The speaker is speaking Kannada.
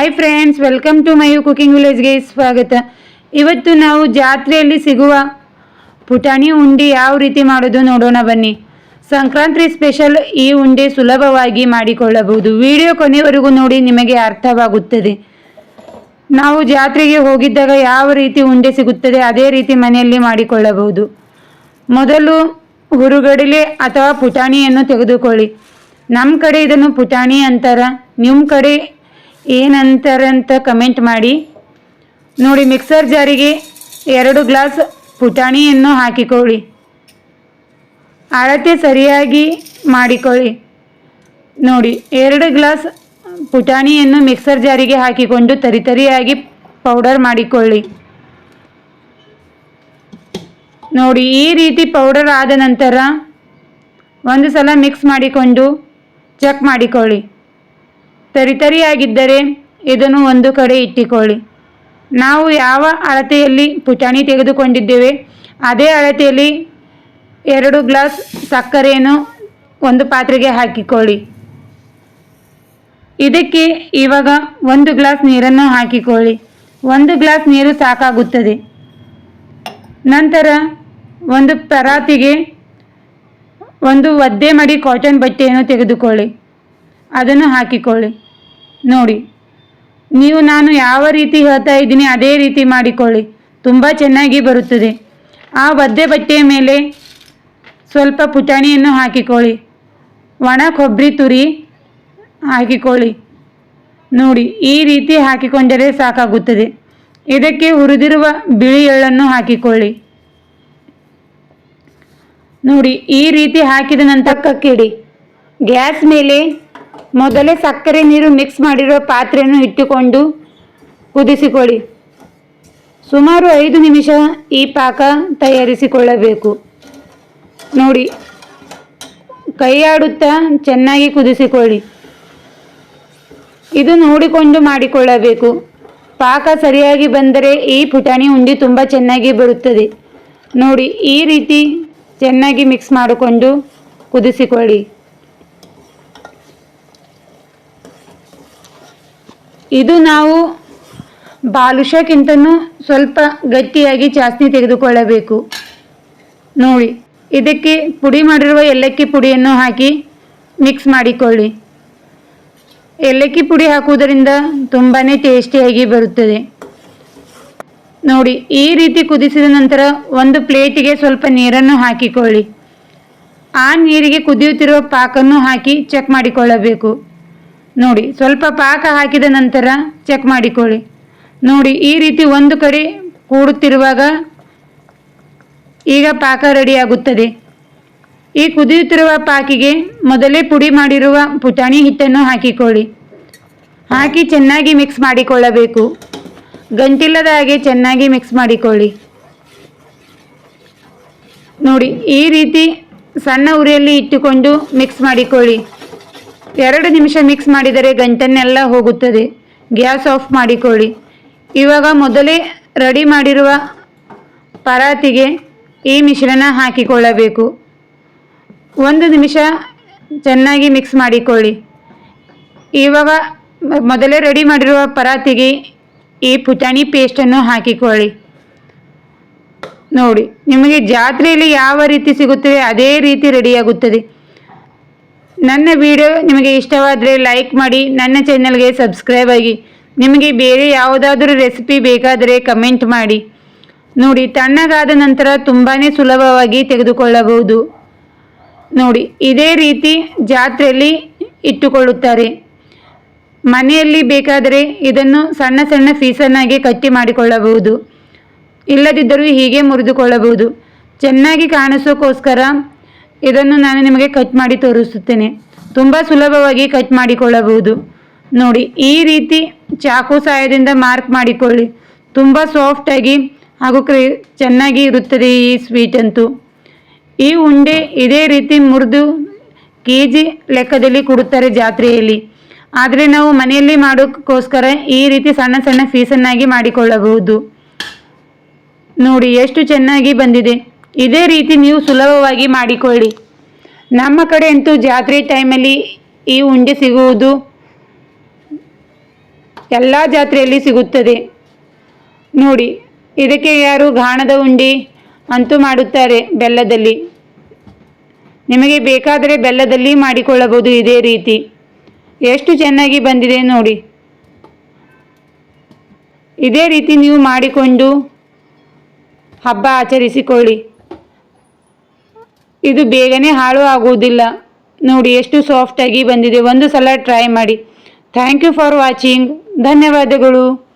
Hi friends welcome to my cooking ವಿಲೇಜ್ಗೆ ಸ್ವಾಗತ. ಇವತ್ತು ನಾವು ಜಾತ್ರೆಯಲ್ಲಿ ಸಿಗುವ ಪುಟಾಣಿ ಉಂಡೆ ಯಾವ ರೀತಿ ಮಾಡೋದು ನೋಡೋಣ ಬನ್ನಿ. ಸಂಕ್ರಾಂತಿ ಸ್ಪೆಷಲ್ ಈ ಉಂಡೆ ಸುಲಭವಾಗಿ ಮಾಡಿಕೊಳ್ಳಬಹುದು. ವಿಡಿಯೋ ಕೊನೆವರೆಗೂ ನೋಡಿ, ನಿಮಗೆ ಅರ್ಥವಾಗುತ್ತದೆ. ನಾವು ಜಾತ್ರೆಗೆ ಹೋಗಿದ್ದಾಗ ಯಾವ ರೀತಿ ಉಂಡೆ ಸಿಗುತ್ತದೆ ಅದೇ ರೀತಿ ಮನೆಯಲ್ಲಿ ಮಾಡಿಕೊಳ್ಳಬಹುದು. ಮೊದಲು ಹುರುಗಡಲೆ ಅಥವಾ ಪುಟಾಣಿಯನ್ನು ತೆಗೆದುಕೊಳ್ಳಿ. ನಮ್ಮ ಕಡೆ ಇದನ್ನು ಪುಟಾಣಿ ಅಂತಾರ. ನಿಮ್ಮ ಕಡೆ ಏನಂತಾರೆ ಅಂತ ಕಮೆಂಟ್ ಮಾಡಿ. ನೋಡಿ ಮಿಕ್ಸರ್ ಜಾರಿಗೆ ಎರಡು ಗ್ಲಾಸ್ ಪುಟಾಣಿಯನ್ನು ಹಾಕಿಕೊಳ್ಳಿ. ಅಳತೆ ಸರಿಯಾಗಿ ಮಾಡಿಕೊಳ್ಳಿ. ನೋಡಿ ಎರಡು ಗ್ಲಾಸ್ ಪುಟಾಣಿಯನ್ನು ಮಿಕ್ಸರ್ ಜಾರಿಗೆ ಹಾಕಿಕೊಂಡು ತರಿತರಿಯಾಗಿ ಪೌಡರ್ ಮಾಡಿಕೊಳ್ಳಿ. ನೋಡಿ ಈ ರೀತಿ ಪೌಡರ್ ಆದ ನಂತರ ಒಂದು ಸಲ ಮಿಕ್ಸ್ ಮಾಡಿಕೊಂಡು ಚೆಕ್ ಮಾಡಿಕೊಳ್ಳಿ. ತರಿತರಿಯಾಗಿದ್ದರೆ ಇದನ್ನು ಒಂದು ಕಡೆ ಇಟ್ಟುಕೊಳ್ಳಿ. ನಾವು ಯಾವ ಅಳತೆಯಲ್ಲಿ ಪುಟಾಣಿ ತೆಗೆದುಕೊಂಡಿದ್ದೇವೆ, ಅದೇ ಅಳತೆಯಲ್ಲಿ ಎರಡು ಗ್ಲಾಸ್ ಸಕ್ಕರೆಯನ್ನು ಒಂದು ಪಾತ್ರೆಗೆ ಹಾಕಿಕೊಳ್ಳಿ. ಇದಕ್ಕೆ ಇವಾಗ ಒಂದು ಗ್ಲಾಸ್ ನೀರನ್ನು ಹಾಕಿಕೊಳ್ಳಿ. ಒಂದು ಗ್ಲಾಸ್ ನೀರು ಸಾಕಾಗುತ್ತದೆ. ನಂತರ ಒಂದು ಪರಾತಿಗೆ ಒಂದು ಒದ್ದೆ ಮಡಿ ಕಾಟನ್ ಬಟ್ಟೆಯನ್ನು ತೆಗೆದುಕೊಳ್ಳಿ. ಅದನ್ನು ಹಾಕಿಕೊಳ್ಳಿ. ನೋಡಿ, ನೀವು ನಾನು ಯಾವ ರೀತಿ ಹೇಳ್ತಾ ಇದ್ದೀನಿ ಅದೇ ರೀತಿ ಮಾಡಿಕೊಳ್ಳಿ. ತುಂಬ ಚೆನ್ನಾಗಿ ಬರುತ್ತದೆ. ಆ ಒದ್ದೆ ಬಟ್ಟೆಯ ಮೇಲೆ ಸ್ವಲ್ಪ ಪುಟಾಣಿಯನ್ನು ಹಾಕಿಕೊಳ್ಳಿ. ಒಣ ಕೊಬ್ಬರಿ ತುರಿ ಹಾಕಿಕೊಳ್ಳಿ. ನೋಡಿ, ಈ ರೀತಿ ಹಾಕಿಕೊಂಡರೆ ಸಾಕಾಗುತ್ತದೆ. ಇದಕ್ಕೆ ಹುರಿದಿರುವ ಬಿಳಿ ಎಳ್ಳನ್ನು ಹಾಕಿಕೊಳ್ಳಿ. ನೋಡಿ, ಈ ರೀತಿ ಹಾಕಿದ ನಂತರ ಕಕ್ಕಿಡಿ. ಗ್ಯಾಸ್ ಮೇಲೆ ಮೊದಲೇ ಸಕ್ಕರೆ ನೀರು ಮಿಕ್ಸ್ ಮಾಡಿರೋ ಪಾತ್ರೆಯನ್ನು ಇಟ್ಟುಕೊಂಡು ಕುದಿಸಿಕೊಳ್ಳಿ. ಸುಮಾರು ಐದು ನಿಮಿಷ ಈ ಪಾಕ ತಯಾರಿಸಿಕೊಳ್ಳಬೇಕು. ನೋಡಿ, ಕೈಯಾಡುತ್ತಾ ಚೆನ್ನಾಗಿ ಕುದಿಸಿಕೊಳ್ಳಿ. ಇದು ನೋಡಿಕೊಂಡು ಮಾಡಿಕೊಳ್ಳಬೇಕು. ಪಾಕ ಸರಿಯಾಗಿ ಬಂದರೆ ಈ ಪುಟಾಣಿ ಉಂಡೆ ತುಂಬ ಚೆನ್ನಾಗಿ ಬರುತ್ತದೆ. ನೋಡಿ, ಈ ರೀತಿ ಚೆನ್ನಾಗಿ ಮಿಕ್ಸ್ ಮಾಡಿಕೊಂಡು ಕುದಿಸಿಕೊಳ್ಳಿ. ಇದು ನಾವು ಬಾಲುಷಕ್ಕಿಂತನೂ ಸ್ವಲ್ಪ ಗಟ್ಟಿಯಾಗಿ ಚಾಸ್ನಿ ತೆಗೆದುಕೊಳ್ಳಬೇಕು. ನೋಡಿ, ಇದಕ್ಕೆ ಪುಡಿ ಮಾಡಿರುವ ಏಲಕ್ಕಿ ಪುಡಿಯನ್ನು ಹಾಕಿ ಮಿಕ್ಸ್ ಮಾಡಿಕೊಳ್ಳಿ. ಏಲಕ್ಕಿ ಪುಡಿ ಹಾಕುವುದರಿಂದ ತುಂಬಾ ಟೇಸ್ಟಿಯಾಗಿ ಬರುತ್ತದೆ. ನೋಡಿ, ಈ ರೀತಿ ಕುದಿಸಿದ ನಂತರ ಒಂದು ಪ್ಲೇಟಿಗೆ ಸ್ವಲ್ಪ ನೀರನ್ನು ಹಾಕಿಕೊಳ್ಳಿ. ಆ ನೀರಿಗೆ ಕುದಿಯುತ್ತಿರುವ ಪಾಕನ್ನು ಹಾಕಿ ಚೆಕ್ ಮಾಡಿಕೊಳ್ಳಬೇಕು. ನೋಡಿ, ಸ್ವಲ್ಪ ಪಾಕ ಹಾಕಿದ ನಂತರ ಚೆಕ್ ಮಾಡಿಕೊಳ್ಳಿ. ನೋಡಿ, ಈ ರೀತಿ ಒಂದು ಕಡೆ ಕೂಡುತ್ತಿರುವಾಗ ಈಗ ಪಾಕ ರೆಡಿಯಾಗುತ್ತದೆ ಈ ಕುದಿಯುತ್ತಿರುವ ಪಾಕಿಗೆ ಮೊದಲೇ ಪುಡಿ ಮಾಡಿರುವ ಪುಟಾಣಿ ಹಿಟ್ಟನ್ನು ಹಾಕಿಕೊಳ್ಳಿ. ಹಾಕಿ ಚೆನ್ನಾಗಿ ಮಿಕ್ಸ್ ಮಾಡಿಕೊಳ್ಳಬೇಕು. ಗಂಟಿಲ್ಲದ ಹಾಗೆ ಚೆನ್ನಾಗಿ ಮಿಕ್ಸ್ ಮಾಡಿಕೊಳ್ಳಿ. ನೋಡಿ, ಈ ರೀತಿ ಸಣ್ಣ ಉರಿಯಲ್ಲಿ ಇಟ್ಟುಕೊಂಡು ಮಿಕ್ಸ್ ಮಾಡಿಕೊಳ್ಳಿ. ಎರಡು ನಿಮಿಷ ಮಿಕ್ಸ್ ಮಾಡಿದರೆ ಗಂಟನ್ನೆಲ್ಲ ಹೋಗುತ್ತದೆ. ಗ್ಯಾಸ್ ಆಫ್ ಮಾಡಿಕೊಳ್ಳಿ. ಇವಾಗ ಮೊದಲೇ ರೆಡಿ ಮಾಡಿರುವ ಪರಾತಿಗೆ ಈ ಮಿಶ್ರಣ ಹಾಕಿಕೊಳ್ಳಬೇಕು. ಒಂದು ನಿಮಿಷ ಚೆನ್ನಾಗಿ ಮಿಕ್ಸ್ ಮಾಡಿಕೊಳ್ಳಿ. ಇವಾಗ ಮೊದಲೇ ರೆಡಿ ಮಾಡಿರುವ ಪರಾತಿಗೆ ಈ ಪುಟಾಣಿ ಪೇಸ್ಟನ್ನು ಹಾಕಿಕೊಳ್ಳಿ. ನೋಡಿ, ನಿಮಗೆ ಜಾತ್ರೆಯಲ್ಲಿ ಯಾವ ರೀತಿ ಸಿಗುತ್ತದೆ ಅದೇ ರೀತಿ ರೆಡಿಯಾಗುತ್ತದೆ ನನ್ನ ವಿಡಿಯೋ ನಿಮಗೆ ಇಷ್ಟವಾದರೆ ಲೈಕ್ ಮಾಡಿ, ನನ್ನ ಚಾನಲ್ಗೆ ಸಬ್ಸ್ಕ್ರೈಬ್ ಆಗಿ. ನಿಮಗೆ ಬೇರೆ ಯಾವುದಾದ್ರೂ ರೆಸಿಪಿ ಬೇಕಾದರೆ ಕಮೆಂಟ್ ಮಾಡಿ. ನೋಡಿ, ತಣ್ಣಗಾದ ನಂತರ ತುಂಬಾ ಸುಲಭವಾಗಿ ತೆಗೆದುಕೊಳ್ಳಬಹುದು. ನೋಡಿ, ಇದೇ ರೀತಿ ಜಾತ್ರೆಯಲ್ಲಿ ಇಟ್ಟುಕೊಳ್ಳುತ್ತಾರೆ. ಮನೆಯಲ್ಲಿ ಬೇಕಾದರೆ ಇದನ್ನು ಸಣ್ಣ ಸಣ್ಣ ಪೀಸನ್ನಾಗಿ ಕಟ್ಟಿ ಮಾಡಿಕೊಳ್ಳಬಹುದು. ಇಲ್ಲದಿದ್ದರೂ ಹೀಗೆ ಮುರಿದುಕೊಳ್ಳಬಹುದು. ಚೆನ್ನಾಗಿ ಕಾಣಿಸೋಕ್ಕೋಸ್ಕರ ಇದನ್ನು ನಾನು ನಿಮಗೆ ಕಟ್ ಮಾಡಿ ತೋರಿಸುತ್ತೇನೆ. ತುಂಬ ಸುಲಭವಾಗಿ ಕಟ್ ಮಾಡಿಕೊಳ್ಳಬಹುದು. ನೋಡಿ, ಈ ರೀತಿ ಚಾಕು ಸಹಾಯದಿಂದ ಮಾರ್ಕ್ ಮಾಡಿಕೊಳ್ಳಿ. ತುಂಬ ಸಾಫ್ಟಾಗಿ ಹಾಗೂ ಕ್ರಿ, ಚೆನ್ನಾಗಿ ಇರುತ್ತದೆ ಈ ಸ್ವೀಟ್ ಅಂತೂ. ಈ ಉಂಡೆ ಇದೇ ರೀತಿ ಮುರಿದು ಕೆ ಜಿ ಲೆಕ್ಕದಲ್ಲಿ ಕೊಡುತ್ತಾರೆ ಜಾತ್ರೆಯಲ್ಲಿ. ಆದರೆ ನಾವು ಮನೆಯಲ್ಲಿ ಮಾಡೋಕ್ಕೋಸ್ಕರ ಈ ರೀತಿ ಸಣ್ಣ ಸಣ್ಣ ಫೀಸನ್ನಾಗಿ ಮಾಡಿಕೊಳ್ಳಬಹುದು. ನೋಡಿ, ಎಷ್ಟು ಚೆನ್ನಾಗಿ ಬಂದಿದೆ. ಇದೇ ರೀತಿ ನೀವು ಸುಲಭವಾಗಿ ಮಾಡಿಕೊಳ್ಳಿ. ನಮ್ಮ ಕಡೆ ಅಂತೂ ಜಾತ್ರೆ ಟೈಮಲ್ಲಿ ಈ ಉಂಡೆ ಸಿಗುವುದು ಎಲ್ಲ ಜಾತ್ರೆಯಲ್ಲಿ ಸಿಗುತ್ತದೆ. ನೋಡಿ, ಇದಕ್ಕೆ ಯಾರು ಘಾಣದ ಉಂಡಿ ಅಂತೂ ಮಾಡುತ್ತಾರೆ ಬೆಲ್ಲದಲ್ಲಿ. ನಿಮಗೆ ಬೇಕಾದರೆ ಬೆಲ್ಲದಲ್ಲಿ ಮಾಡಿಕೊಳ್ಳಬಹುದು ಇದೇ ರೀತಿ. ಎಷ್ಟು ಚೆನ್ನಾಗಿ ಬಂದಿದೆ ನೋಡಿ. ಇದೇ ರೀತಿ ನೀವು ಮಾಡಿಕೊಂಡು ಹಬ್ಬ ಆಚರಿಸಿಕೊಳ್ಳಿ. ಇದು ಬೇಗನೆ ಹಾಳು ಆಗುವುದಿಲ್ಲ. ನೋಡಿ, ಎಷ್ಟು ಸಾಫ್ಟಾಗಿ ಬಂದಿದೆ. ಒಂದು ಸಲ ಟ್ರೈ ಮಾಡಿ. ಥ್ಯಾಂಕ್ ಯು ಫಾರ್ ವಾಚಿಂಗ್ ಧನ್ಯವಾದಗಳು.